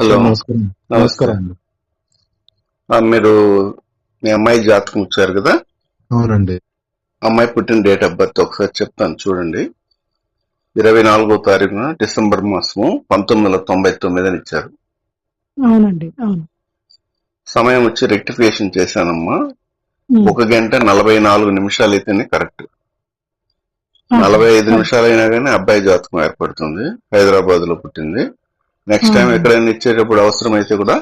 Hello నమస్కారం. నమస్కారం మీరు మీ అమ్మాయి జాతకం ఇచ్చారు కదా? అవునండి. అమ్మాయి పుట్టిన డేట్ ఆఫ్ బర్త్ ఒకసారి చెప్తాను చూడండి. ఇరవై నాలుగో తారీఖున డిసెంబర్ మాసము పంతొమ్మిది వందల తొంభై తొమ్మిది అని ఇచ్చారు. అవునండి అవును. సమయం వచ్చి రెక్టిఫికేషన్ చేశానమ్మా. ఒక గంట నలభై నాలుగు నిమిషాలు అయితేనే కరెక్ట్ నలభై ఐదు నిమిషాలు అయినా కానీ అబ్బాయి జాతకం ఏర్పడుతుంది. హైదరాబాద్లో పుట్టింది. నెక్స్ట్ టైం ఆ. ఎక్కడైనా ఇచ్చేటప్పుడు అవసరం అయితే కూడా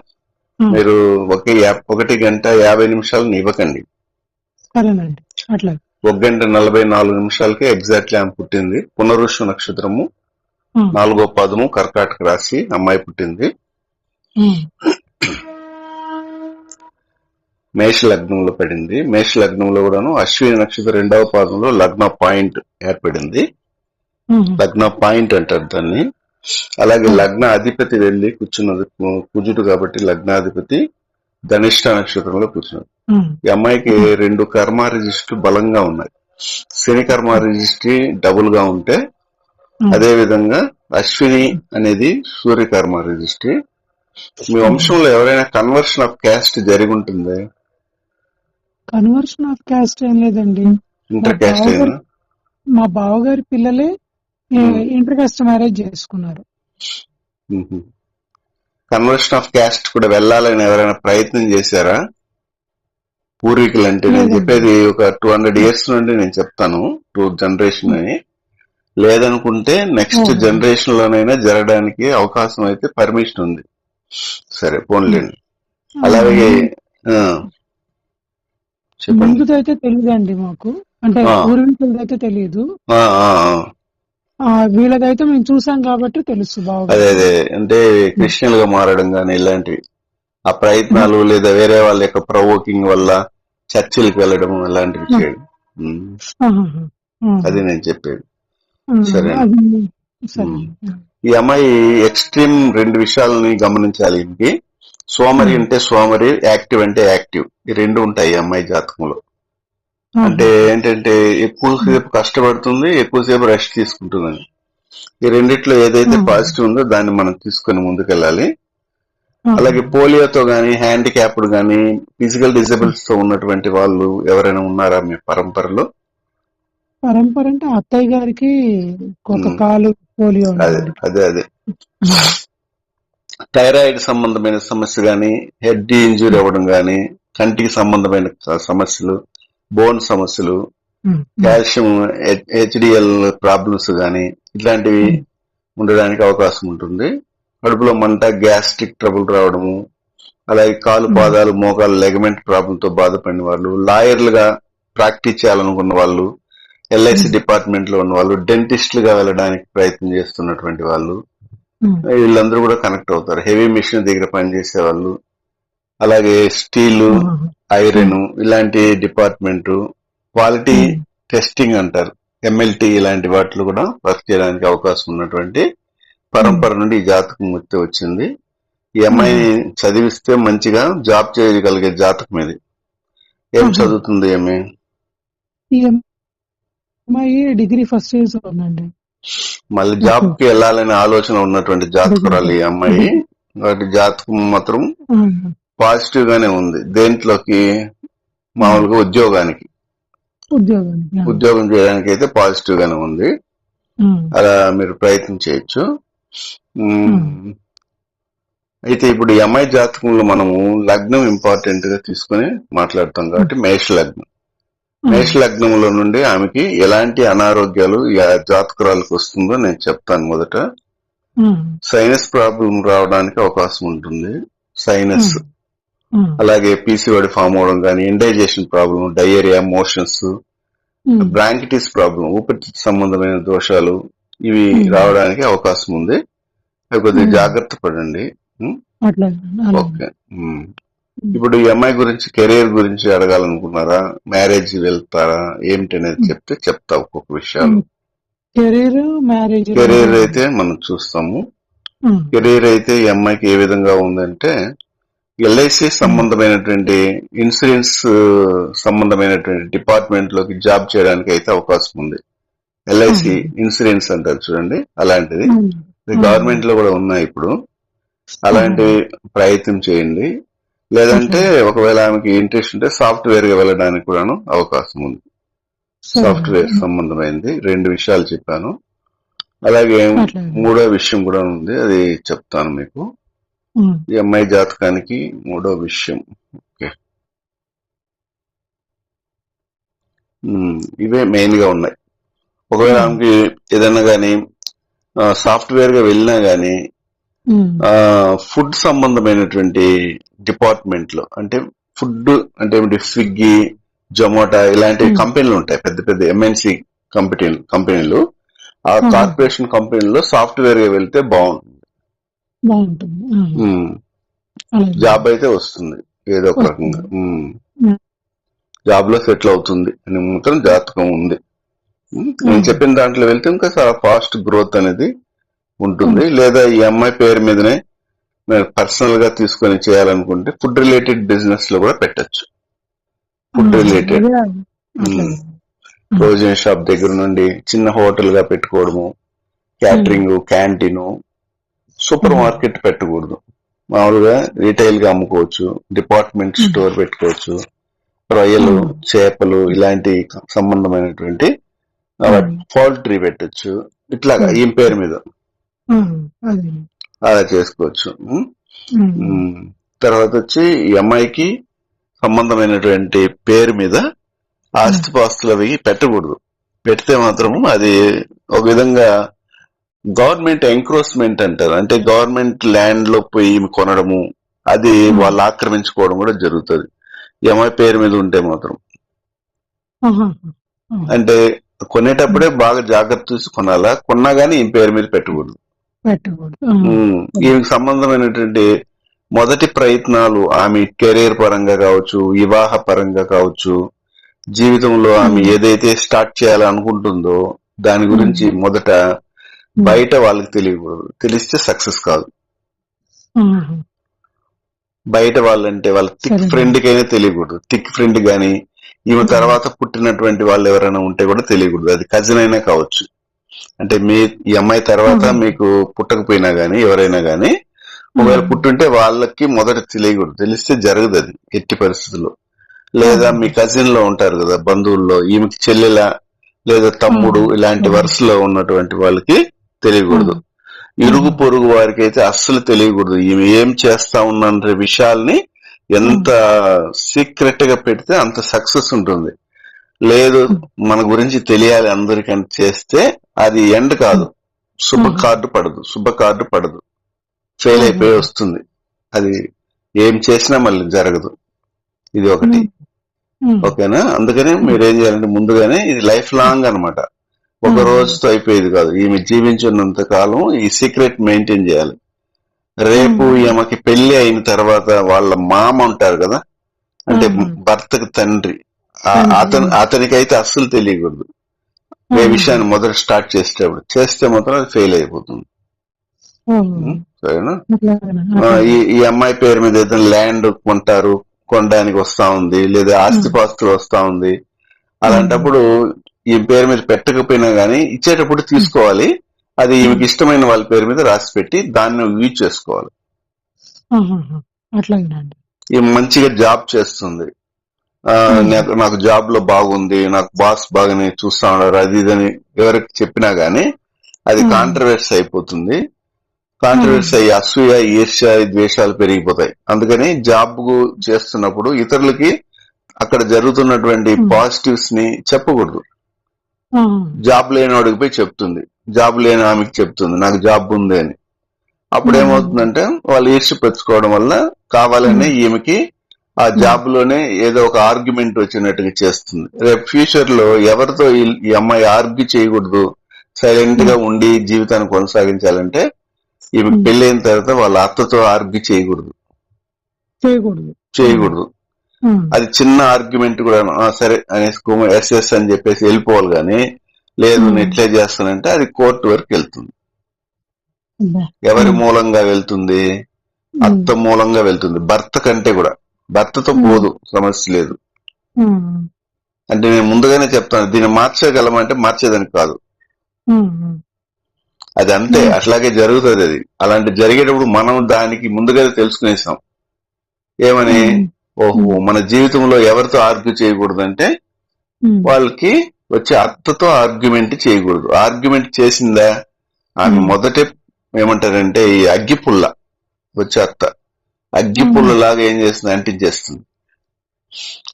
ఆ, మీరు ఒకే ఒకటి గంట యాభై నిమిషాలు ఇవ్వకండి. ఒక గంట నలభై నాలుగు నిమిషాలకి ఎగ్జాక్ట్లీ ఆమె పుట్టింది. పునరుషు నక్షత్రము ఆ, నాలుగో పాదము కర్కాటక రాశి అమ్మాయి పుట్టింది. మేష లగ్నంలో పడింది. మేష లగ్నంలో కూడాను అశ్విని నక్షత్రం రెండవ పాదంలో లగ్న పాయింట్ ఏర్పడింది. లగ్న పాయింట్ అంటారు దాన్ని. అలాగే లగ్న అధిపతి వెళ్ళి కూర్చున్నది కుజుడు కాబట్టి లగ్నాధిపతి ధనిష్ట నక్షత్రంలో కూర్చున్నది. ఈ అమ్మాయికి రెండు కర్మ రిజిస్టర్ బలంగా ఉన్నాయి. శని కర్మ రిజిస్ట్రీ డబుల్గా ఉంటే. అదే విధంగా అశ్విని అనేది సూర్యకర్మ రిజిస్ట్రీ. మీ వంశంలో ఎవరైనా కన్వర్షన్ ఆఫ్ క్యాస్ట్ జరిగి ఉంటుంది? కన్వర్షన్ ఆఫ్ క్యాస్ట్ ఏం లేదండి. ఇంటర్ క్యాస్ట్ మా బావగారి పిల్లలే ఇంటర్ కాస్ట్ మ్యారేజ్ చేసుకున్నారు కన్వర్షన్ ఆఫ్ క్యాస్ట్ కూడా వెళ్ళాలని ఎవరైనా ప్రయత్నం చేశారా? పూర్వీకులు అంటే నేను. చెప్పేది ఒక టూ హండ్రెడ్ ఇయర్స్ నుండి నేను చెప్తాను టూ జనరేషన్ అని. లేదనుకుంటే నెక్స్ట్. జనరేషన్ లోనైనా జరగడానికి అవకాశం అయితే పర్మిషన్ ఉంది. సరే పోన్లేండి అలాగే చెప్పండి. అయితే తెలియదండి మాకు. అంటే. పూర్వీకులదైతే తెలియదు వీళ్ళదైతే మేము చూసాం కాబట్టి తెలుసు అదే అదే. అంటే క్రిస్టియన్గా మారడం గానీ ఇలాంటివి ఆ ప్రయత్నాలు లేదా వేరే వాళ్ళ యొక్క ప్రవోకింగ్ వల్ల చర్చిలకు వెళ్ళడం అలాంటివి చేయడం. అది నేను చెప్పేది. సరే. ఈ అమ్మాయి ఎక్స్ట్రీమ్ రెండు విషయాలని గమనించాలి. ఇంటి సోమరి అంటే సోమరి యాక్టివ్ అంటే యాక్టివ్. ఈ రెండు ఉంటాయి ఈ అమ్మాయి జాతకంలో. అంటే ఏంటంటే ఎక్కువసేపు కష్టపడుతుంది ఎక్కువసేపు రెస్ట్ తీసుకుంటుందని ఈ రెండిట్లో ఏదైతే. పాజిటివ్ ఉందో దాన్ని మనం తీసుకొని ముందుకెళ్ళాలి. అలాగే పోలియోతో గానీ హ్యాండిక్యాప్డ్ గానీ ఫిజికల్ డిసేబుల్స్తో ఉన్నటువంటి వాళ్ళు ఎవరైనా ఉన్నారా మీ పరంపరలో పరంపర అంటే అత్తయ్య గారికి ఒక ఉమ్. కాలు పోలియో అదే. అదే అదే థైరాయిడ్ సంబంధమైన సమస్య గానీ హెడ్ ఇంజురీ అవ్వడం గానీ కంటికి సంబంధమైన సమస్యలు బోన్ సమస్యలు కాల్షియం హెచ్డిఎల్ ప్రాబ్లమ్స్ గానీ ఇట్లాంటివి ఉండడానికి అవకాశం ఉంటుంది. కడుపులో మంట గ్యాస్ట్రిక్ ట్రబుల్ రావడము అలాగే కాలు పాదాలు మోకాలు లెగమెంట్ ప్రాబ్లం తో బాధపడిన వాళ్ళు లాయర్లుగా ప్రాక్టీస్ చేయాలనుకున్న వాళ్ళు ఎల్ఐసి డిపార్ట్మెంట్లో ఉన్న వాళ్ళు డెంటిస్టులుగా వెళ్ళడానికి ప్రయత్నం చేస్తున్నటువంటి వాళ్ళు వీళ్ళందరూ కూడా కనెక్ట్ అవుతారు. హెవీ మిషన్ దగ్గర పనిచేసే వాళ్ళు అలాగే స్టీలు. ఐరన్ ఇలాంటి డిపార్ట్మెంట్ క్వాలిటీ ఉమ్, టెస్టింగ్ అంటారు. ఎంఎల్టీ ఇలాంటి వాటిలో కూడా వర్క్ చేయడానికి అవకాశం ఉన్నటువంటి పరంపర నుండి ఈ జాతకం వచ్చి వచ్చింది. ఈ అమ్మాయిని చదివిస్తే మంచిగా జాబ్ చేయగలిగే జాతకం ఇది. ఏం. చదువుతుంది ఏమి డిగ్రీ ఫస్ట్ ఇయర్ ఉందండి మళ్ళీ జాబ్కి వెళ్ళాలనే ఆలోచన ఉన్నటువంటి జాతకురాలు ఈ అమ్మాయి. వాటి జాతకం మాత్రం. పాజిటివ్ గానే ఉంది. దేంట్లోకి? మామూలుగా ఉద్యోగానికి. ఉద్యోగం చేయడానికి అయితే పాజిటివ్ గానే ఉంది. అలా మీరు ప్రయత్నం చేయొచ్చు. అయితే ఇప్పుడు ఈ అమ్మాయి జాతకంలో మనము లగ్నం ఇంపార్టెంట్గా తీసుకుని మాట్లాడతాం కాబట్టి మేష లగ్నం. మేష లగ్నంలో నుండి ఆమెకి ఎలాంటి అనారోగ్యాలు జాతకురాలకు వస్తుందో నేను చెప్తాను మొదట. సైనస్ ప్రాబ్లం రావడానికి అవకాశం ఉంటుంది. సైనస్ అలాగే పీసీఓడి ఫామ్ అవడం కానీ indigestion problem diarrhoea motions bronchitis problem ఊపిరితిత్తు సంబంధమైన దోషాలు ఇవి Hmm. రావడానికి అవకాశం ఉంది. అవి కొద్దిగా Hmm. జాగ్రత్త పడండి. ఓకే. ఇప్పుడు ఈ అమ్మాయి గురించి కెరీర్ గురించి అడగాలనుకున్నారా మ్యారేజ్ వెళ్తారా? ఏమిటి అనేది చెప్తే చెప్తా ఒక్కొక్క విషయాలు. కెరీర్ మ్యారేజ్ కెరీర్ అయితే మనం చూస్తాము. కెరీర్ అయితే ఈ అమ్మాయికి ఏ విధంగా ఉందంటే ఎల్ఐసి సంబంధమైనటువంటి ఇన్సూరెన్స్ సంబంధమైనటువంటి డిపార్ట్మెంట్లోకి జాబ్ చేయడానికి అయితే అవకాశం ఉంది. ఎల్ఐసి ఇన్సూరెన్స్ అంటారు చూడండి అలాంటిది. గవర్నమెంట్లో కూడా ఉన్నాయి ఇప్పుడు. అలాంటి ప్రయత్నం చేయండి. లేదంటే ఒకవేళ ఆమెకి ఇంట్రెస్ట్ ఉంటే సాఫ్ట్వేర్గా వెళ్ళడానికి కూడాను అవకాశం ఉంది. సాఫ్ట్వేర్ సంబంధమైంది. రెండు విషయాలు చెప్పాను. అలాగే. మూడో విషయం కూడా ఉంది అది చెప్తాను మీకు. ఈ అమ్మాయి జాతకానికి మూడో విషయం. ఓకే. ఇవే మెయిన్గా ఉన్నాయి. ఒకవేళ ఆమెకి ఏదైనా గానీ సాఫ్ట్వేర్గా వెళ్ళినా గానీ ఫుడ్ సంబంధమైనటువంటి డిపార్ట్మెంట్లో అంటే ఫుడ్ అంటే స్విగ్గీ జొమాటో ఇలాంటి. కంపెనీలు ఉంటాయి పెద్ద పెద్ద ఎంఎన్సి కంపెనీలు కంపెనీలు. ఆ. కార్పొరేషన్ కంపెనీలో సాఫ్ట్వేర్గా వెళ్తే బాగుంటుంది. బాగుంటుంది. జాబ్ అయితే వస్తుంది ఏదో ఒక రకంగా. జాబ్లో సెటిల్ అవుతుంది అని మాత్రం జాతకం ఉంది. నేను చెప్పిన దాంట్లో వెళ్తే ఇంకా చాలా ఫాస్ట్ గ్రోత్ అనేది ఉంటుంది. లేదా ఈ అమ్మాయి పేరు మీదనే పర్సనల్గా తీసుకొని చేయాలనుకుంటే ఫుడ్ రిలేటెడ్ బిజినెస్లో కూడా పెట్టచ్చు. Food related. ప్రొవిజన్ షాప్ దగ్గర నుండి చిన్న హోటల్గా పెట్టుకోవడము క్యాటరింగ్ క్యాంటీన్ సూపర్. మార్కెట్ పెట్టకూడదు మామూలుగా రీటైల్గా అమ్ముకోవచ్చు డిపార్ట్మెంట్. స్టోర్ పెట్టుకోవచ్చు రొయ్యలు. చేపలు ఇలాంటి సంబంధమైనటువంటి. పౌల్ట్రీ పెట్టొచ్చు ఇట్లాగా. ఈ పేరు మీద అలా చేసుకోవచ్చు. తర్వాత వచ్చి ఈ అమ్మాయికి సంబంధమైనటువంటి పేరు మీద ఆస్తిపాస్తులు అవి పెట్టకూడదు పెడితే మాత్రం అది ఒక విధంగా గవర్నమెంట్ ఎంక్రోచ్మెంట్ అంటారు. అంటే గవర్నమెంట్ ల్యాండ్లో పోయి కొనడము అది వాళ్ళు ఆక్రమించుకోవడం కూడా జరుగుతుంది. అమ్మాయి పేరు మీద ఉంటే మాత్రం. అంటే కొనేటప్పుడే బాగా జాగ్రత్త చూసి కొనాలా? కొన్నా గానీ ఈ పేరు మీద పెట్టకూడదు. ఈమెకి సంబంధమైనటువంటి మొదటి ప్రయత్నాలు ఆమె కెరీర్ పరంగా కావచ్చు వివాహ పరంగా కావచ్చు జీవితంలో ఆమె. ఏదైతే స్టార్ట్ చేయాలనుకుంటుందో దాని గురించి మొదట బయట వాళ్ళకి తెలియకూడదు. తెలిస్తే సక్సెస్ కాదు. బయట వాళ్ళంటే వాళ్ళ థిక్. ఫ్రెండ్ కైనా తెలియకూడదు. థిక్ ఫ్రెండ్ గాని ఈమె Hmm. తర్వాత పుట్టినటువంటి వాళ్ళు ఎవరైనా ఉంటే కూడా తెలియకూడదు. అది కజిన్ అయినా కావచ్చు. అంటే మీ ఈ అమ్మాయి తర్వాత Hmm. మీకు పుట్టకపోయినా గానీ ఎవరైనా గానీ ఒకవేళ పుట్టుంటే వాళ్ళకి మొదట తెలియకూడదు. తెలిస్తే జరగదు అది ఎట్టి పరిస్థితుల్లో. లేదా మీ కజిన్లో ఉంటారు కదా బంధువుల్లో ఈమెకి చెల్లెల లేదా తమ్ముడు Hmm. ఇలాంటి Hmm. వరుసలో ఉన్నటువంటి వాళ్ళకి తెలియకూడదు. ఇరుగు పొరుగు వారికి అయితే అస్సలు తెలియకూడదు. ఈమె ఏం చేస్తా ఉన్న విషయాల్ని ఎంత సీక్రెట్గా పెడితే అంత సక్సెస్ ఉంటుంది. లేదు మన గురించి తెలియాలి అందరికని చేస్తే అది ఎండ్ కాదు. శుభ. కార్డు పడదు. శుభ కార్డు పడదు. ఫెయిల్ అయిపోయి. వస్తుంది. అది ఏం చేసినా మళ్ళీ జరగదు. ఇది ఒకటి. ఓకేనా? అందుకని మీరు ఏం చేయాలంటే ముందుగానే ఇది లైఫ్ లాంగ్ అన్నమాట. ఒక. రోజుతో అయిపోయేది కాదు. ఈమె జీవించినంత కాలం ఈ సీక్రెట్ మెయింటైన్ చేయాలి. రేపు. ఈమెకి పెళ్ళి అయిన తర్వాత వాళ్ళ మామ ఉంటారు కదా? అంటే. భర్తకి తండ్రి. అతను అతనికైతే అస్సలు తెలియకూడదు. ఏ విషయాన్ని మొదట స్టార్ట్ చేసేటప్పుడు. చేస్తే మాత్రం అది ఫెయిల్ అయిపోతుంది. సరేనా? ఈ అమ్మాయి పేరు మీద ఏదైనా ల్యాండ్ కొంటారు కొనడానికి వస్తా ఉంది లేదా ఆస్తిపాస్తులు వస్తా ఉంది. అలాంటప్పుడు ఈ పేరు మీద పెట్టకపోయినా గానీ ఇచ్చేటప్పుడు తీసుకోవాలి. అది ఈమెకి ఇష్టమైన వాళ్ళ పేరు మీద రాసి పెట్టి దాన్ని యూజ్ చేసుకోవాలి. ఈ మంచిగా జాబ్ చేస్తుంది. నాకు జాబ్లో బాగుంది నాకు బాస్ బాగానే చూస్తా ఉన్నారు అది ఇదని ఎవరికి చెప్పినా గానీ అది. కాంట్రవర్సీ అయిపోతుంది. కాంట్రవర్సీ అయ్యి అసూయ ఈర్ష్య ద్వేషాలు పెరిగిపోతాయి. అందుకని జాబ్ చేస్తున్నప్పుడు ఇతరులకి అక్కడ జరుగుతున్నటువంటి. పాజిటివ్స్ని చెప్పకూడదు. జాబ్ లేని వాడికి పోయి చెప్తుంది. జాబ్ లేని ఆమెకి చెప్తుంది. నాకు జాబ్ ఉంది అని. అప్పుడు. ఏమవుతుందంటే వాళ్ళు ఈర్ష్య పెంచుకోవడం వల్ల కావాలని ఈమెకి ఆ జాబ్లోనే ఏదో ఒక ఆర్గ్యుమెంట్ వచ్చినట్టుగా చేస్తుంది. రేపు ఫ్యూచర్లో ఎవరితో ఈ- అమ్మాయి ఆర్గ్యూ చేయకూడదు సైలెంట్గా ఉండి జీవితాన్ని కొనసాగించాలంటే ఈమె. పెళ్ళైన తర్వాత వాళ్ళ అత్తతో ఆర్గ్యూ చేయకూడదు. చేయకూడదు. చేయకూడదు. అది చిన్న ఆర్గ్యుమెంట్ కూడా "ఆ, సరే అనేసి ఎస్ ఎస్ అని చెప్పేసి వెళ్ళిపోవాలి కానీ లేదు ఎట్లే చేస్తానంటే అది కోర్టు వరకు వెళ్తుంది. ఎవరి. మూలంగా వెళ్తుంది? అత్త మూలంగా వెళ్తుంది. భర్త కంటే కూడా. భర్తతో. పోదు సమస్య లేదు. అంటే నేను ముందుగానే చెప్తాను దీన్ని మార్చగలమంటే మార్చేదానికి కాదు. అది అంతే. అట్లాగే జరుగుతుంది అది. అలాంటి జరిగేటప్పుడు మనం దానికి ముందుగా తెలుసుకునేసాం. ఏమని? ఓహో మన జీవితంలో ఎవరితో ఆర్గ్యూ చేయకూడదంటే ఉమ్, వాళ్ళకి వచ్చే అత్తతో ఆర్గ్యుమెంట్ చేయకూడదు. ఆర్గ్యుమెంట్ చేసిందా? ఆమె. మొదటే ఏమంటారంటే ఈ అగ్గిపుల్ల వచ్చే అత్త. అగ్గిపుల్ల లాగా ఏం చేస్తుంది? అంటించేస్తుంది.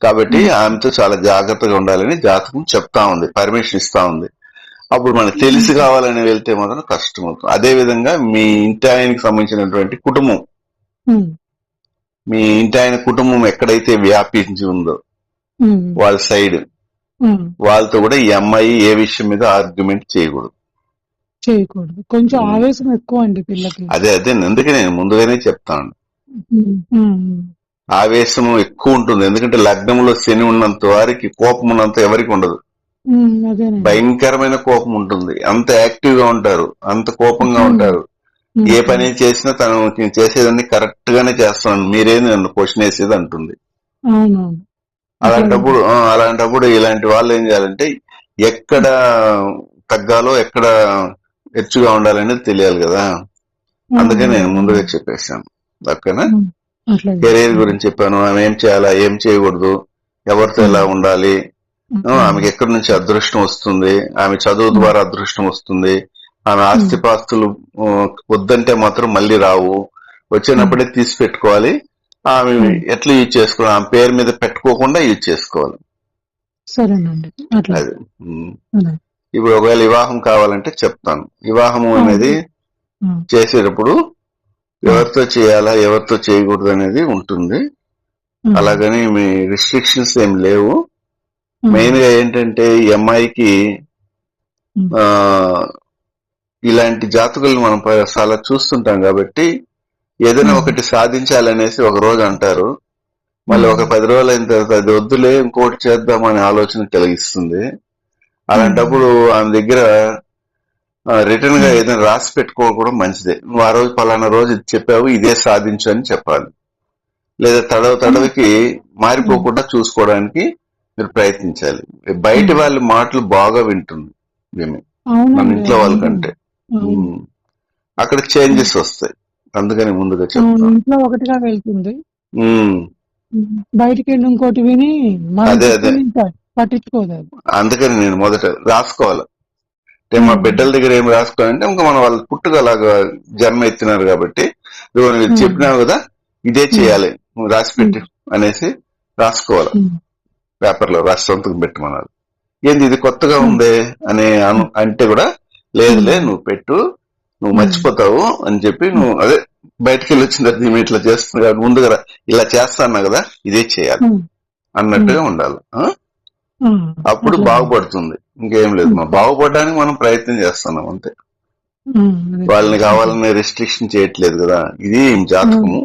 కాబట్టి. ఆమెతో చాలా జాగ్రత్తగా ఉండాలని జాతకం చెప్తా ఉంది పర్మిషన్ ఇస్తా ఉంది. అప్పుడు మనకు తెలిసి కావాలని వెళ్తే మాత్రం కష్టం అవుతుంది. అదే విధంగా మీ ఇంటి ఆయనకి సంబంధించినటువంటి కుటుంబం. మీ ఇంటి ఆయన కుటుంబం ఎక్కడైతే వ్యాపించి ఉందో వాళ్ళ సైడ్ వాళ్ళతో కూడా ఈ అమ్మాయి ఏ విషయం మీద ఆర్గ్యుమెంట్ చేయకూడదు. చేయకూడదు. కొంచెం. ఆవేశం ఎక్కువ అండి పిల్లకి అదే అదే అందుకే నేను ముందుగానే చెప్తాను. ఆవేశం ఎక్కువ ఉంటుంది. ఎందుకంటే లగ్నంలో శని ఉన్నంత వారికి కోపం ఉన్నంత ఎవరికి ఉండదు. భయంకరమైన కోపం ఉంటుంది. అంత యాక్టివ్గా ఉంటారు. అంత కోపంగా. ఉంటారు. ఏ పని చేసినా తను నేను చేసేదాన్ని కరెక్ట్ గానే చేస్తున్నాను మీరేది నన్ను క్వశ్చన్ వేసేది అంటుంది. అలాంటప్పుడు అలాంటప్పుడు ఇలాంటి వాళ్ళు ఏం చేయాలంటే ఎక్కడ తగ్గాలో ఎక్కడ హెచ్చుగా ఉండాలనేది తెలియాలి కదా. అందుకే నేను ముందుగా చెప్పేశాను. ఓకేనా? కెరీర్ గురించి చెప్పాను. ఆమె ఏం చేయాలా ఏం చేయకూడదు ఎవరితో ఎలా ఉండాలి? ఆమెకి ఎక్కడి నుంచి అదృష్టం వస్తుంది? ఆమె చదువు ద్వారా అదృష్టం వస్తుంది? ఆమె ఆస్తిపాస్తులు వద్దంటే మాత్రం మళ్ళీ రావు. వచ్చినప్పుడే తీసి పెట్టుకోవాలి ఆమె. ఎట్లా యూజ్ చేసుకోవాలి? ఆమె పేరు మీద పెట్టుకోకుండా యూజ్ చేసుకోవాలి. సరేనండి. అట్లా. అది. ఇప్పుడు ఒకవేళ వివాహం కావాలంటే చెప్తాను. వివాహం అనేది చేసేటప్పుడు ఎవరితో చేయాలా ఎవరితో చేయకూడదు అనేది ఉంటుంది. అలాగని మీ రిస్ట్రిక్షన్స్ ఏం లేవు. మెయిన్గా ఏంటంటే ఈ అమ్మాయికి ఇలాంటి జాతకులు మనం చాలా చూస్తుంటాం కాబట్టి ఏదైనా. ఒకటి సాధించాలనేసి ఒక రోజు అంటారు మళ్ళీ ఒక. పది రోజులు అయిన తర్వాత అది వద్దులే ఇంకోటి చేద్దామనే ఆలోచన కలిగిస్తుంది అలాంటప్పుడు ఆమె దగ్గర రిటర్న్గా. ఏదైనా రాసి పెట్టుకోవడం మంచిదే నువ్వు ఆ రోజు పలానా రోజు ఇది చెప్పావు ఇదే సాధించు అని చెప్పాలి లేదా తడవ తడవకి మారిపోకుండా చూసుకోవడానికి మీరు ప్రయత్నించాలి బయట. వాళ్ళ మాటలు బాగా వింటుంది ఈమె. మన ఇంట్లో వాళ్ళకంటే. అక్కడ చేంజెస్ వస్తాయి. అందుకని ముందుగా చెప్తాను. ఇంట్లో ఒకటిగా వెళ్తుంది. బయటికి వెళ్ళి ఇంకోటి విని అదే, అదే. పట్టించుకోదు అది. అందుకని నేను మొదట రాసుకోవాలి. అంటే మా. బిడ్డల దగ్గర ఏం రాసుకోవాలంటే ఇంకా మనం వాళ్ళు పుట్టుక అలాగా జన్మ ఎత్తినారు కాబట్టి నువ్వు. చెప్పినావు కదా ఇదే చేయాలి. నువ్వు రాసి పెట్టి అనేసి రాసుకోవాలి. ఉమ్, పేపర్లో రాసి సొంతకం పెట్టమన్నారు ఏంది ఇది కొత్తగా. ఉందే అని అను అంటే కూడా లేదులే. నువ్వు పెట్టు నువ్వు. మర్చిపోతావు అని చెప్పి నువ్వు అదే బయటికి వెళ్ళి వచ్చిన తర్వాత ఈమె ఇట్లా కాబట్టి ముందుగా ఇలా చేస్తాను కదా ఇదే చేయాలి అన్నట్టుగా ఉండాలి. అప్పుడు. బాగుపడుతుంది. ఇంకేం లేదు మా బాగుపడడానికి మనం ప్రయత్నం చేస్తున్నాం అంతే. వాళ్ళని కావాలని రెస్ట్రిక్షన్ చేయట్లేదు కదా ఇది జాతకము?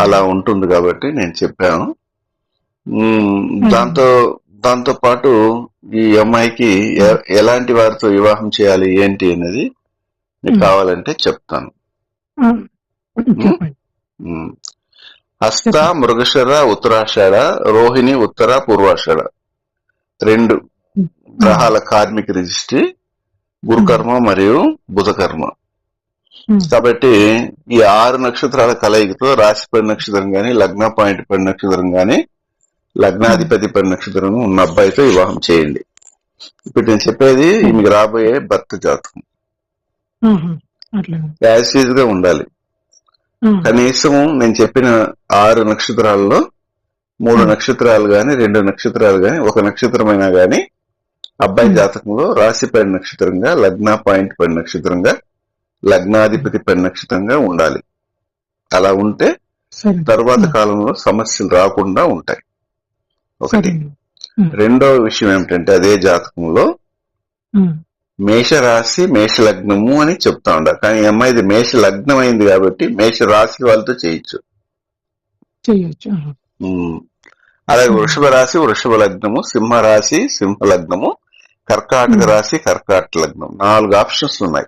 అలా ఉంటుంది కాబట్టి నేను చెప్పాను. దాంతో దాంతో పాటు ఈ అమ్మాయికి ఎలాంటి వారితో వివాహం చేయాలి ఏంటి అనేది ఉమ్. కావాలంటే చెప్తాను. హస్త మృగశర ఉత్తరాషాఢ రోహిణి ఉత్తర పూర్వాషాఢ రెండు. గ్రహాల కార్మిక రిజిస్ట్రీ గురుకర్మ మరియు బుధకర్మ. కాబట్టి ఈ ఆరు నక్షత్రాల కలయికతో రాశి పడి నక్షత్రం గాని లగ్న పాయింట్ పడి నక్షత్రం గాని లగ్నాధిపతి నక్షత్రం ఉన్న అబ్బాయితో వివాహం చేయండి. ఇప్పుడు నేను చెప్పేది మీకు రాబోయే భర్త జాతకం. యాసిడ్గా ఉండాలి. కనీసం నేను చెప్పిన ఆరు నక్షత్రాల్లో మూడు నక్షత్రాలు గాని రెండు నక్షత్రాలు గాని ఒక నక్షత్రమైనా గాని అబ్బాయి. జాతకంలో రాశి పడి నక్షత్రంగా లగ్న పాయింట్ పడి నక్షత్రంగా లగ్నాధిపతి పడి నక్షత్రంగా ఉండాలి. అలా ఉంటే తర్వాత. కాలంలో సమస్యలు రాకుండా ఉంటాయి. ఒకటి. రెండో విషయం ఏమిటంటే అదే జాతకంలో మేష రాశి మేష లగ్నము అని చెప్తా ఉండ కానీ అమ్మాయిది మేష లగ్నం అయింది కాబట్టి మేష రాశి వాళ్ళతో చేయొచ్చు. అలాగే వృషభ రాశి వృషభ లగ్నము సింహ రాశి సింహ లగ్నము కర్కాటక. రాశి కర్కాటక లగ్నం. నాలుగు ఆప్షన్స్ ఉన్నాయి.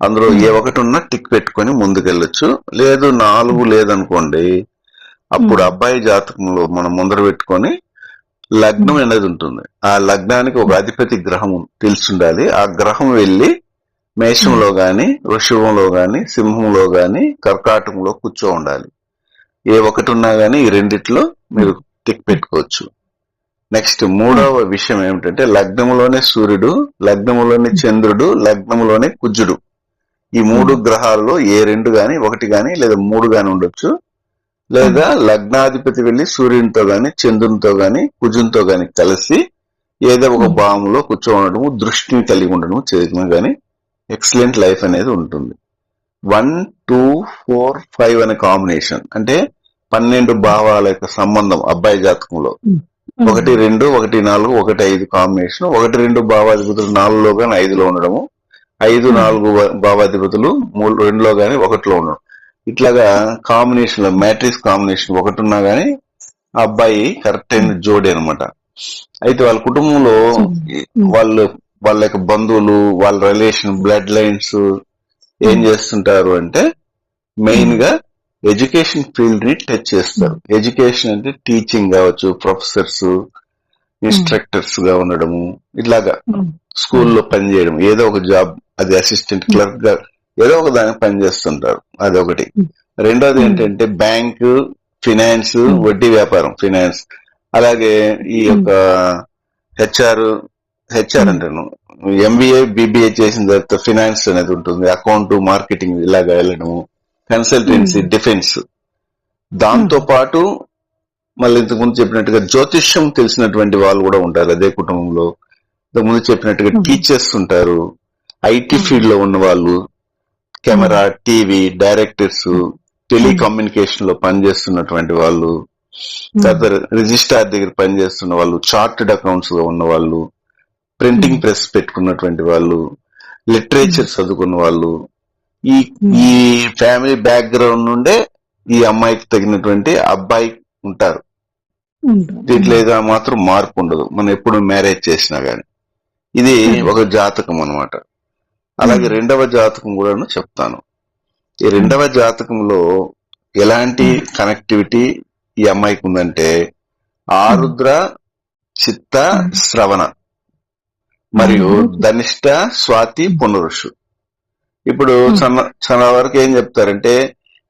అందులో. ఏ ఒకటి ఉన్నా టిక్ పెట్టుకొని ముందుకెళ్ళొచ్చు. లేదు నాలుగు లేదనుకోండి అప్పుడు. అబ్బాయి జాతకంలో మనం ముందర పెట్టుకొని లగ్నం అనేది ఉంటుంది. ఆ లగ్నానికి ఒక అధిపతి గ్రహం తెలిసి ఉండాలి ఆ గ్రహం వెళ్ళి మేషంలో గాని వృషభంలో గాని సింహంలో గాని కర్కాటకంలో కూర్చో ఉండాలి ఏ ఒకటి ఉన్నా గాని ఈ రెండిట్లో మీరు టిక్ పెట్టుకోవచ్చు. నెక్స్ట్ మూడవ విషయం ఏమిటంటే లగ్నములోనే సూర్యుడు లగ్నములోనే చంద్రుడు లగ్నములోనే కుజుడు. ఈ మూడు గ్రహాల్లో ఏ రెండు గాని ఒకటి గాని లేదా మూడు గాని ఉండొచ్చు. లేదా లగ్నాధిపతి వెళ్ళి సూర్యునితో గాని చంద్రునితో గాని కుజునితో గాని కలిసి ఏదో ఒక భావంలో కూర్చో ఉండడము దృష్టిని కలిగి ఉండడము చేయడం గాని ఎక్సలెంట్ లైఫ్ అనేది ఉంటుంది. వన్ టూ ఫోర్ ఫైవ్ అనే కాంబినేషన్. అంటే పన్నెండు భావాల యొక్క సంబంధం అబ్బాయి జాతకంలో. ఒకటి రెండు ఒకటి నాలుగు ఒకటి ఐదు కాంబినేషన్. ఒకటి రెండు భావాధిపతులు నాలుగులో గాని ఐదులో ఉండడము. ఐదు నాలుగు భావాధిపతులు మూడు రెండులో గాని ఒకటిలో ఉండడం. ఇట్లాగా కాంబినేషన్లో మ్యాట్రిక్స్ కాంబినేషన్ ఒకటి ఉన్నా గాని ఆ అబ్బాయి కరెక్ట్ అయిన జోడి అన్నమాట. అయితే వాళ్ళ కుటుంబంలో వాళ్ళు వాళ్ళ యొక్క బంధువులు వాళ్ళ రిలేషన్ బ్లడ్ లైన్స్ ఏం చేస్తుంటారు అంటే మెయిన్గా ఎడ్యుకేషన్ ఫీల్డ్ని టచ్ చేస్తారు. ఎడ్యుకేషన్ అంటే టీచింగ్ కావచ్చు ప్రొఫెసర్స్ ఇన్స్ట్రక్టర్స్గా ఉండడము ఇట్లాగా స్కూల్లో పనిచేయడం ఏదో ఒక జాబ్ అది అసిస్టెంట్ క్లర్క్గా ఏదో ఒక దానికి పనిచేస్తుంటారు అదొకటి. రెండోది ఏంటంటే బ్యాంక్ ఫినాన్స్ వడ్డీ వ్యాపారం ఫినాన్స్. అలాగే ఈ యొక్క హెచ్ఆర్ హెచ్ఆర్ అంటాను. ఎంబీఏ బీబీఏ చేసిన తర్వాత ఫినాన్స్ అనేది ఉంటుంది. అకౌంట్ మార్కెటింగ్ ఇలాగా వెళ్ళడము. Consultancy defence. దాంతో పాటు మళ్ళీ ఇంతకుముందు చెప్పినట్టుగా జ్యోతిష్యం తెలిసినటువంటి వాళ్ళు కూడా ఉంటారు అదే కుటుంబంలో. ఇంతకుముందు చెప్పినట్టుగా. టీచర్స్ ఉంటారు. ఐటీ ఫీల్డ్లో ఉన్న వాళ్ళు కెమెరా టీవీ డైరెక్టర్స్ టెలికమ్యూనికేషన్లో పనిచేస్తున్నటువంటి వాళ్ళు తర్వాత రిజిస్ట్రార్ దగ్గర పనిచేస్తున్న వాళ్ళు చార్టెడ్ అకౌంట్స్గా ఉన్న వాళ్ళు ప్రింటింగ్. ప్రెస్ పెట్టుకున్నటువంటి వాళ్ళు లిటరేచర్ చదువుకున్న వాళ్ళు ఈ. ఈ ఫ్యామిలీ బ్యాక్గ్రౌండ్ నుండే ఈ అమ్మాయికి తగినటువంటి అబ్బాయి ఉంటారు. దీంట్లో ఏదో మాత్రం మార్పు ఉండదు. మనం ఎప్పుడు మ్యారేజ్ చేసినా గానీ. ఇది. ఒక జాతకం అన్నమాట. అలాగే. రెండవ జాతకం కూడాను చెప్తాను ఈ రెండవ జాతకంలో ఎలాంటి కనెక్టివిటీ ఈ అమ్మాయికి ఉందంటే ఆరుద్ర చిత్త. శ్రవణ మరియు. ధనిష్ట స్వాతి పునరుషు ఇప్పుడు. చాలా చాలా వరకు ఏం చెప్తారంటే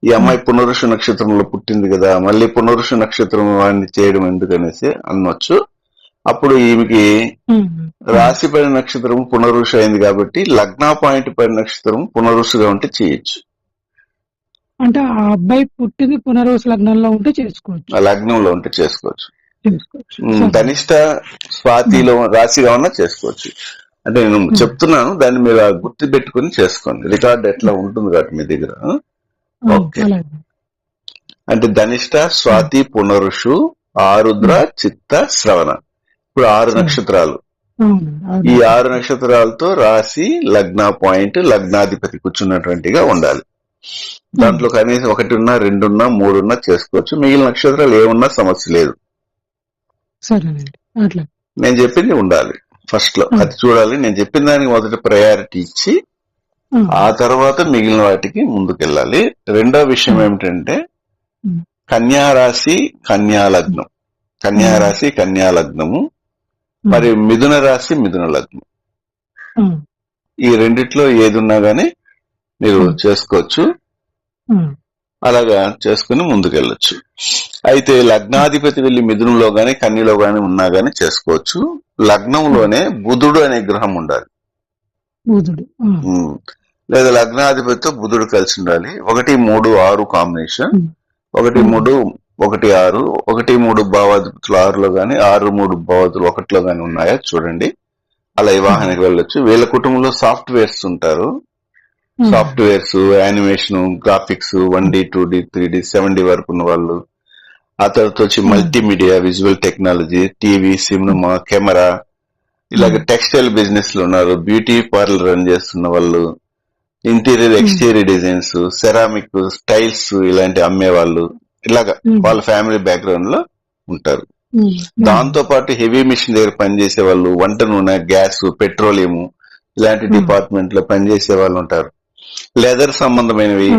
ఈ అమ్మాయి పునరుషు నక్షత్రంలో పుట్టింది కదా మళ్ళీ పునరుషు నక్షత్రం వాడిని చేయడం ఎందుకనేసి అనొచ్చు అప్పుడు ఈమెకి రాశి పడిన నక్షత్రం పునరుషు అయింది కాబట్టి లగ్న పాయింట్ పడిన నక్షత్రం పునరుషుగా ఉంటే చేయొచ్చు. అంటే ఆ అబ్బాయి పుట్టింది పునర్వస లగ్నంలో ఉంటే చేసుకోవచ్చు. ఆ లగ్నంలో ఉంటే చేసుకోవచ్చు. ధనిష్ట స్వాతిలో రాశిగా ఉన్నా చేసుకోవచ్చు. అంటే నేను చెప్తున్నాను దాన్ని మీరు గుర్తు పెట్టుకుని చేసుకోండి. రికార్డ్ ఎట్లా ఉంటుంది కాబట్టి మీ దగ్గర. ఓకే. అంటే ధనిష్ట స్వాతి పునరుషు ఆరుద్ర చిత్త శ్రవణ. ఇప్పుడు ఆరు నక్షత్రాలు. ఈ ఆరు నక్షత్రాలతో రాశి లగ్న పాయింట్ లగ్నాధిపతి కూర్చున్నటువంటిగా ఉండాలి. దాంట్లో కనీసం ఒకటి ఉన్నా రెండున్నా మూడున్నా చేసుకోవచ్చు. మిగిలిన నక్షత్రాలు ఏమున్నా సమస్య లేదు. నేను చెప్పింది ఉండాలి. ఫస్ట్లో. అది చూడాలి. నేను చెప్పిన దానికి మొదట ప్రయారిటీ ఇచ్చి ఆ, తర్వాత మిగిలిన వాటికి ముందుకెళ్ళాలి. రెండో విషయం ఏమిటంటే Hmm. కన్యా రాశి కన్యా మరి మిథున రాశి మిథున లగ్నం. ఈ రెండిట్లో ఏది ఉన్నా గానీ మీరు. చేసుకోవచ్చు. అలాగా చేసుకుని ముందుకెళ్ళొచ్చు. అయితే లగ్నాధిపతి వెళ్ళి మిథునంలో గాని కన్యలో గాని ఉన్నా గాని చేసుకోవచ్చు. లగ్నంలోనే బుధుడు అనే గ్రహం ఉండాలి. బుధుడు. లేదా లగ్నాధిపతితో బుధుడు కలిసి ఉండాలి. ఒకటి మూడు ఆరు కాంబినేషన్. ఒకటి మూడు ఒకటి ఆరు ఒకటి మూడు భావాధిపతులు ఆరులో గాని ఆరు మూడు భావాదులు ఒకటిలో గాని ఉన్నాయా? చూడండి. అలా వివాహానికి వెళ్ళొచ్చు. వీళ్ళ కుటుంబంలో సాఫ్ట్వేర్స్ ఉంటారు. Softwares animation graphics one D two D three D seven D వరకు ఉన్న వాళ్ళు. ఆ తర్వాత వచ్చి multimedia visual technology TV cinema camera. ఇలాగ టెక్స్టైల్ బిజినెస్లో ఉన్నారు. బ్యూటీ పార్లర్ రన్ చేస్తున్న వాళ్ళు interior exterior designs ceramic tiles ఇలాంటి అమ్మే వాళ్ళు ఇలాగా. వాళ్ళ ఫ్యామిలీ బ్యాక్గ్రౌండ్లో ఉంటారు. దాంతో పాటు హెవీ మిషన్ దగ్గర పనిచేసే వాళ్ళు వంట నూనె గ్యాస్ పెట్రోలియం ఇలాంటి. డిపార్ట్మెంట్లో పనిచేసే వాళ్ళు ఉంటారు. లెదర్ సంబంధమైనవి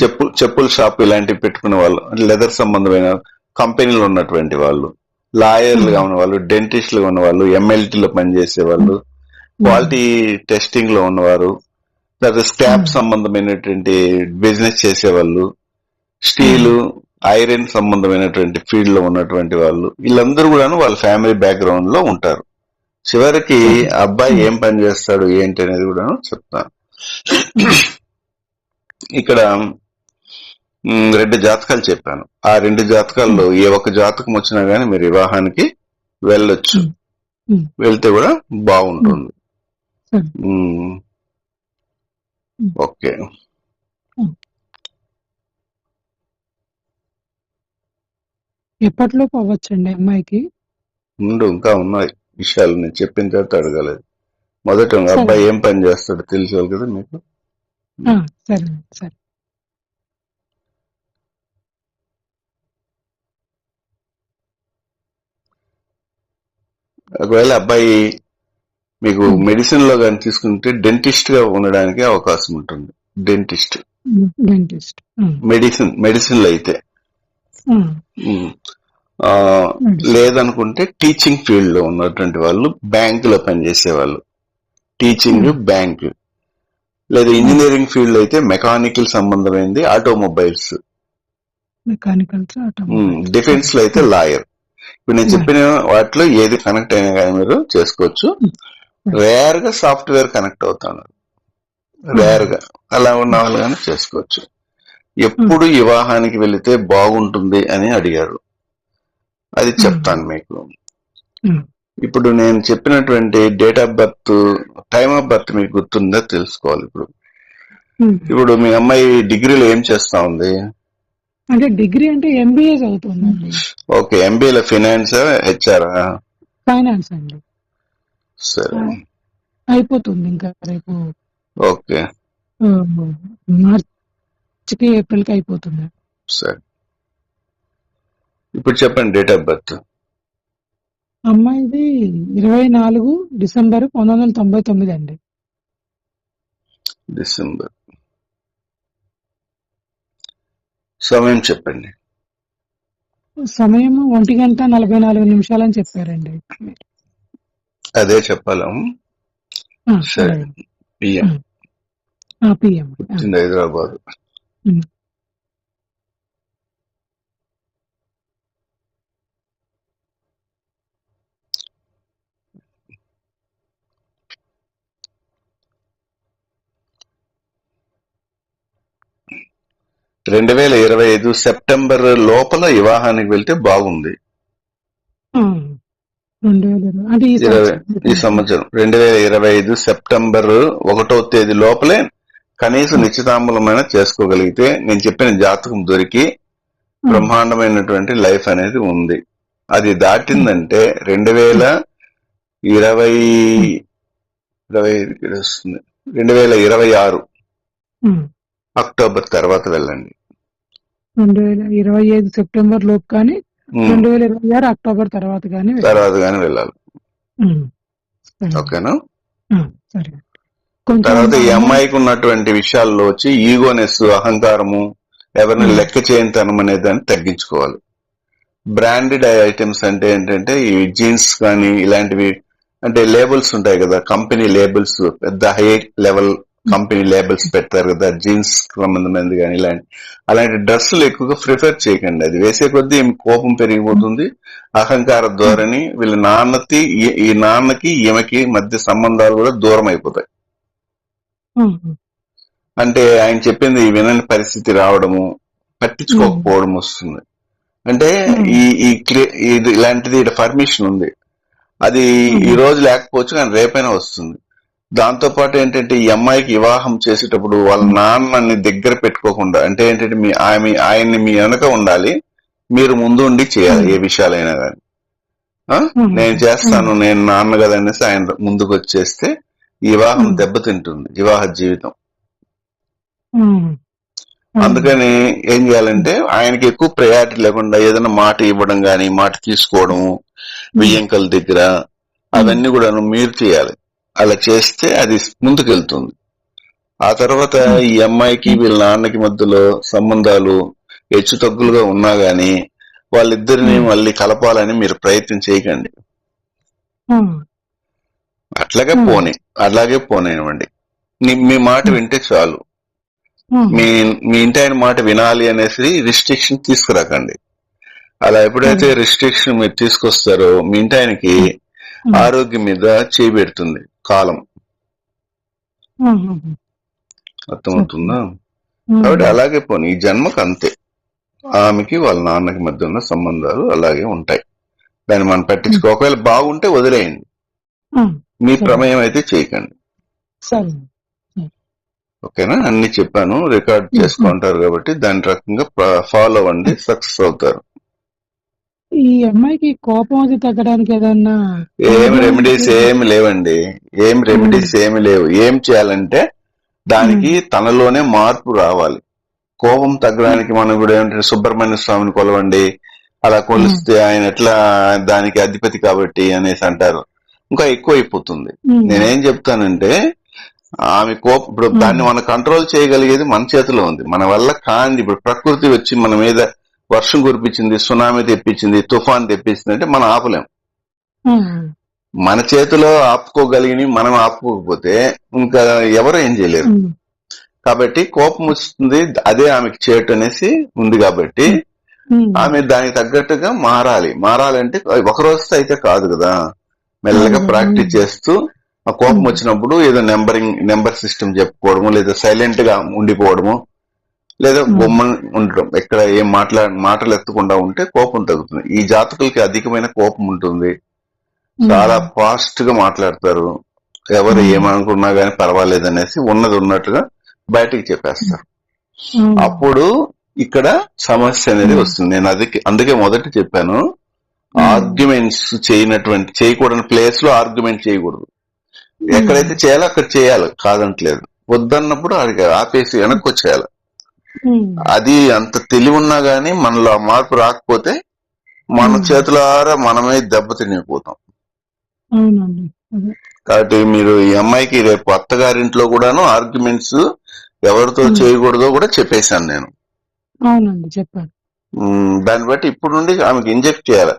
చెప్పు చెప్పుల షాప్ ఇలాంటివి పెట్టుకునే వాళ్ళు లెదర్ సంబంధమైన కంపెనీలు ఉన్నటువంటి వాళ్ళు లాయర్లుగా ఉన్న వాళ్ళు డెంటిస్టులుగా ఉన్న వాళ్ళు MLT లో పనిచేసే వాళ్ళు క్వాలిటీ టెస్టింగ్లో ఉన్నవారు తర్వాత స్క్రాప్ Hmm. సంబంధమైనటువంటి బిజినెస్ చేసేవాళ్ళు స్టీల్ ఐరన్ సంబంధమైనటువంటి ఫీల్డ్లో ఉన్నటువంటి వాళ్ళు వీళ్ళందరూ కూడాను వాళ్ళ ఫ్యామిలీ బ్యాక్గ్రౌండ్లో ఉంటారు. చివరికి అబ్బాయి ఏం పని చేస్తాడు ఏంటి అనేది కూడాను చెప్తాను. ఇక్కడ రెండు జాతకాలు చెప్పాను. ఆ రెండు జాతకాల్లో ఏ ఒక్క జాతకం వచ్చినా గానీ మీరు వివాహానికి వెళ్ళొచ్చు. వెళ్తే కూడా బాగుంటుంది. ఓకే. ఎప్పటిలోపు అవ్వచ్చండి అమ్మాయికి? ముందు ఇంకా ఉన్నాయి విషయాలు. నేను చెప్పిన తర్వాత అడగలేదు. మొదట. అబ్బాయి ఏం పని చేస్తాడు తెలిసాలి కదా మీకు? ఆ, సరే సరే. ఒకవేళ అబ్బాయి మీకు. మెడిసిన్లో కానీ తీసుకుంటే డెంటిస్ట్గా ఉండడానికి అవకాశం ఉంటుంది. డెంటిస్ట్. డెంటిస్ట్ మెడిసిన్ మెడిసిన్లో అయితే. లేదనుకుంటే టీచింగ్ ఫీల్డ్లో ఉన్నటువంటి వాళ్ళు బ్యాంక్లో పనిచేసే వాళ్ళు టీచింగ్. బ్యాంక్ లేదా ఇంజనీరింగ్ ఫీల్డ్ అయితే మెకానికల్ సంబంధమైంది ఆటోమొబైల్స్ మెకానికల్స్ డిఫెన్స్లో అయితే లాయర్ ఇప్పుడు నేను. చెప్పిన వాటిలో ఏది కనెక్ట్ అయినా కానీ మీరు చేసుకోవచ్చు. రేర్గా సాఫ్ట్వేర్ కనెక్ట్ అవుతాను. రేర్గా. అలా ఉన్న వాళ్ళు కానీ చేసుకోవచ్చు. ఎప్పుడు వివాహానికి వెళితే బాగుంటుంది అని అడిగారు. అది చెప్తాను మీకు. ఇప్పుడు నేను చెప్పినటువంటి date of birth time of birth మీకు గుర్తుందా తెలుసుకోవాలి ఇప్పుడు. ఇప్పుడు మీ అమ్మాయి డిగ్రీలో ఏం చేస్తా ఉంది? అంటే డిగ్రీ అంటే ఎంబీఏ చదువుతుందండి. ఓకే ఎంబీఏలో ఫైనాన్స్ హెచ్ఆర్ ఫైనాన్స్ అండి. సరే. అయిపోతుంది ఇంకా రేపు. ఓకే. ఆ, మార్చికి ఏప్రిల్కి అయిపోతుంది. సరే. ఇప్పుడు చెప్పండి డేట్ ఆఫ్ బర్త్. అమ్మాయిది ఇరవై నాలుగు డిసెంబర్ పంతొమ్మిది వందల తొంభై తొమ్మిది అండి. డిసెంబర్. సమయం చెప్పండి. సమయం ఒంటి గంట నలభై నాలుగు నిమిషాలు అని చెప్పారండి. అదే చెప్పాలం? సరే. పిఎం. హైదరాబాద్. రెండు వేల ఇరవై ఐదు సెప్టెంబర్ లోపల వివాహానికి వెళ్తే బాగుంది. ఆ, రెండు వేల ఇరవై అంటే ఈ ఇరవై సంవత్సరం. ఈ సంవత్సరం. రెండు వేల ఇరవై ఐదు సెప్టెంబర్ ఒకటో తేదీ లోపలే కనీసం నిశ్చితాంబులమైన చేసుకోగలిగితే నేను చెప్పిన జాతకం దొరికి బ్రహ్మాండమైనటువంటి లైఫ్ అనేది ఉంది. అది దాటిందంటే రెండు వేల ఇరవై ఇరవై వస్తుంది. రెండు వేల ఇరవై ఆరు. అక్టోబర్ తర్వాత వెళ్ళండి. రెండు వేల ఇరవై ఐదు సెప్టెంబర్ లోపు కానీ రెండు వేల ఇరవై ఆరు అక్టోబర్ తర్వాత కానీ. తర్వాత కానీ వెళ్ళాలి. ఓకేనా? సరే. తర్వాత ఈ అమ్మాయి- అమ్మాయికి ఉన్నటువంటి విషయాల్లో వచ్చి ఈగోనెస్ అహంకారము ఎవరిని. లెక్క చేయనితనం అనే దాన్ని తగ్గించుకోవాలి బ్రాండెడ్ ఐటమ్స్ అంటే ఏంటంటే ఈ జీన్స్ కానీ ఇలాంటివి అంటే లేబుల్స్ ఉంటాయి కదా కంపెనీ లేబుల్స్ పెద్ద హై లెవెల్ కంపెనీ లేబుల్స్ పెడతారు కదా జీన్స్ సంబంధమైనది కానీ ఇలాంటి అలాంటి డ్రెస్సులు ఎక్కువగా ప్రిఫర్ చేయకండి అది వేసే కొద్దీ ఈమె కోపం పెరిగిపోతుంది అహంకార ధోరణి వీళ్ళ నాన్నకి ఈ- నాన్నకి ఈమెకి మధ్య సంబంధాలు కూడా దూరం అయిపోతాయి. అంటే ఆయన చెప్పింది వినని పరిస్థితి రావడము పట్టించుకోకపోవడం వస్తుంది. అంటే. ఈ ఈ క్లి- ఇది ఇలాంటిది పర్మిషన్ ఉంది. అది. ఈ రోజు లేకపోవచ్చు కానీ రేపైనా వస్తుంది. దాంతో పాటు ఏంటంటే ఈ అమ్మాయికి వివాహం చేసేటప్పుడు వాళ్ళ నాన్నని దగ్గర పెట్టుకోకుండా అంటే ఏంటంటే మీ ఆమె ఆయన్ని మీ వెనక ఉండాలి. మీరు ముందు ఉండి చేయాలి ఏ విషయాలైనా కానీ. నేను చేస్తాను నేను నాన్న కదా అనేసి ఆయన ముందుకు వచ్చేస్తే ఈ వివాహం. దెబ్బతింటుంది వివాహ జీవితం. అందుకని ఏం చేయాలంటే ఆయనకి ఎక్కువ ప్రయారిటీ లేకుండా ఏదైనా మాట ఇవ్వడం గాని మాట తీసుకోవడము బియ్యంకల దగ్గర అవన్నీ కూడా మీరు చేయాలి. అలా చేస్తే అది ముందుకెళ్తుంది. ఆ తర్వాత ఈ అమ్మాయికి వీళ్ళ నాన్నకి మధ్యలో సంబంధాలు హెచ్చు తగ్గులుగా ఉన్నా గాని వాళ్ళిద్దరిని. మళ్ళీ కలపాలని మీరు ప్రయత్నం చేయకండి. అట్లాగే. పోనీ అలాగే పోనివ్వండి. నీ- మీ మాట వింటే చాలు. మీ మీ ఇంటి ఆయన మాట వినాలి అనేసి రిస్ట్రిక్షన్ తీసుకురాకండి. అలా ఎప్పుడైతే రిస్ట్రిక్షన్ మీరు తీసుకొస్తారో మీ ఇంటి ఆయనకి ఆరోగ్యం మీద చేపెడుతుంది కాలం. అర్థమవుతుందా? కాబట్టి అలాగే పోనీ ఈ జన్మకు అంతే. ఆమెకి వాళ్ళ నాన్నకి మధ్య ఉన్న సంబంధాలు అలాగే ఉంటాయి. దాన్ని మనం పట్టించుకో ఒకవేళ బాగుంటే వదిలేయండి. మీ. ప్రమేయం అయితే చేయకండి. ఓకేనా? అన్ని చెప్పాను రికార్డ్ చేసుకుంటారు కాబట్టి దాని రకంగా ఫాలో అవ్వండి సక్సెస్ అవుతారు. ఈ అమ్మాయికి కోపం అది తగ్గడానికి ఏదన్నా ఏం రెమెడీస్ ఏమి లేవండి. ఏం రెమెడీస్ ఏమి లేవు. ఏం చేయాలంటే దానికి తనలోనే మార్పు రావాలి. కోపం తగ్గడానికి మనం కూడా ఏమంటే సుబ్రహ్మణ్య స్వామిని కొలవండి. అలా కొలిస్తే ఆయన ఎట్లా దానికి అధిపతి కాబట్టి అనేసి అంటారు. ఇంకా ఎక్కువ అయిపోతుంది ఉమ్, నేనేం చెప్తానంటే ఆమె కోపం ఇప్పుడు. దాన్ని మనం కంట్రోల్ చేయగలిగేది మన చేతిలో ఉంది. మన వల్ల కాంది ఇప్పుడు ప్రకృతి వచ్చి మన మీద వర్షం కురిపించింది సునామీ తెప్పించింది తుఫాన్ తెప్పించింది అంటే మనం ఆపలేం. మన చేతిలో ఆపుకోగలిగిన మనం ఆపుకోకపోతే ఇంకా ఎవరు ఏం చేయలేరు. కాబట్టి కోపం వస్తుంది అదే ఆమెకి చేయటం అనేసి ఉంది కాబట్టి ఆమె దానికి తగ్గట్టుగా మారాలి. మారాలంటే ఒక రోజుతో అయితే కాదు కదా. మెల్లగా. ప్రాక్టీస్ చేస్తూ ఆ కోపం వచ్చినప్పుడు ఏదో నెంబరింగ్ నెంబర్ సిస్టమ్ చెప్పుకోవడము లేదా సైలెంట్గా ఉండిపోవడము లేదా. బొమ్మ ఉండడం ఎక్కడ ఏం మాట్లా మాటలు ఎత్తకుండా ఉంటే కోపం తగ్గుతుంది. ఈ జాతకులకి అధికమైన కోపం ఉంటుంది. చాలా ఫాస్ట్గా మాట్లాడతారు. ఎవరు. ఏమనుకున్నా గానీ పర్వాలేదు అనేసి ఉన్నది ఉన్నట్టుగా బయటికి చెప్పేస్తారు. అప్పుడు ఇక్కడ సమస్య అనేది. వస్తుంది. నేను అది అందుకే మొదట చెప్పాను. ఆర్గ్యుమెంట్స్ చేయనటువంటి చేయకూడని ప్లేస్లో ఆర్గ్యుమెంట్ చేయకూడదు. ఎక్కడైతే చేయాలో అక్కడ చేయాలి కాదంటలేదు వద్దన్నప్పుడు అడిగి ఆపేసి వెనక్కి వచ్చేయాలి. అది అంత తెలివి ఉన్నా గానీ మనలో ఆ మార్పు రాకపోతే మన. చేతులారా మనమే దెబ్బతినిపోతాం కాబట్టి మీరు ఈ అమ్మాయికి రేపు అత్తగారింట్లో కూడాను ఆర్గ్యుమెంట్స్ ఎవరితో. చేయకూడదో కూడా చెప్పేశాను నేను. దాన్ని బట్టి ఇప్పుడు నుండి ఆమెకి ఇంజెక్ట్ చేయాలి.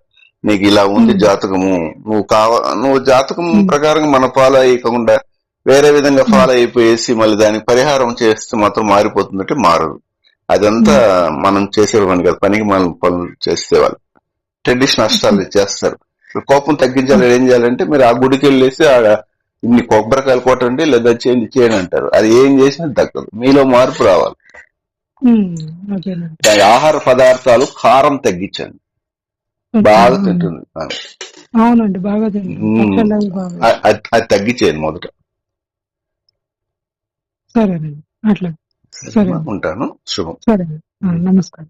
నీకు ఇలా ఉంది. జాతకము. నువ్వు కావ నువ్వు జాతకం. ప్రకారం మనం ఫాలో అయ్యకుండా వేరే విధంగా ఫాలో అయిపోయేసి మళ్ళీ దానికి పరిహారం చేస్తే మాత్రం మారిపోతుందంటే మారదు. అదంతా మనం చేసే పని కాదు పనికి మనం పనులు చేసేవాళ్ళు. ట్రెడిషన్ నష్టాలు చేస్తారు. కోపం తగ్గించాలి ఏం చేయాలంటే మీరు ఆ గుడికి వెళ్ళేసి ఆడ ఇన్ని కొబ్బరికాయలు కొట్టండి లేదా చేయండి చేయండి అంటారు. అది ఏం చేసినా తగ్గదు. మీలో మార్పు రావాలి. ఆహార పదార్థాలు కారం తగ్గించండి. బాగా తింటుంది. అవునండి బాగా తింటాం ఉమ్. పచ్చళ్ళు అవి బాగా. అ- అది తగ్గించేయండి మొదట. సరేనండి. అట్లా సరే. ఉంటాను. శుభం. ఆ, నమస్కారం.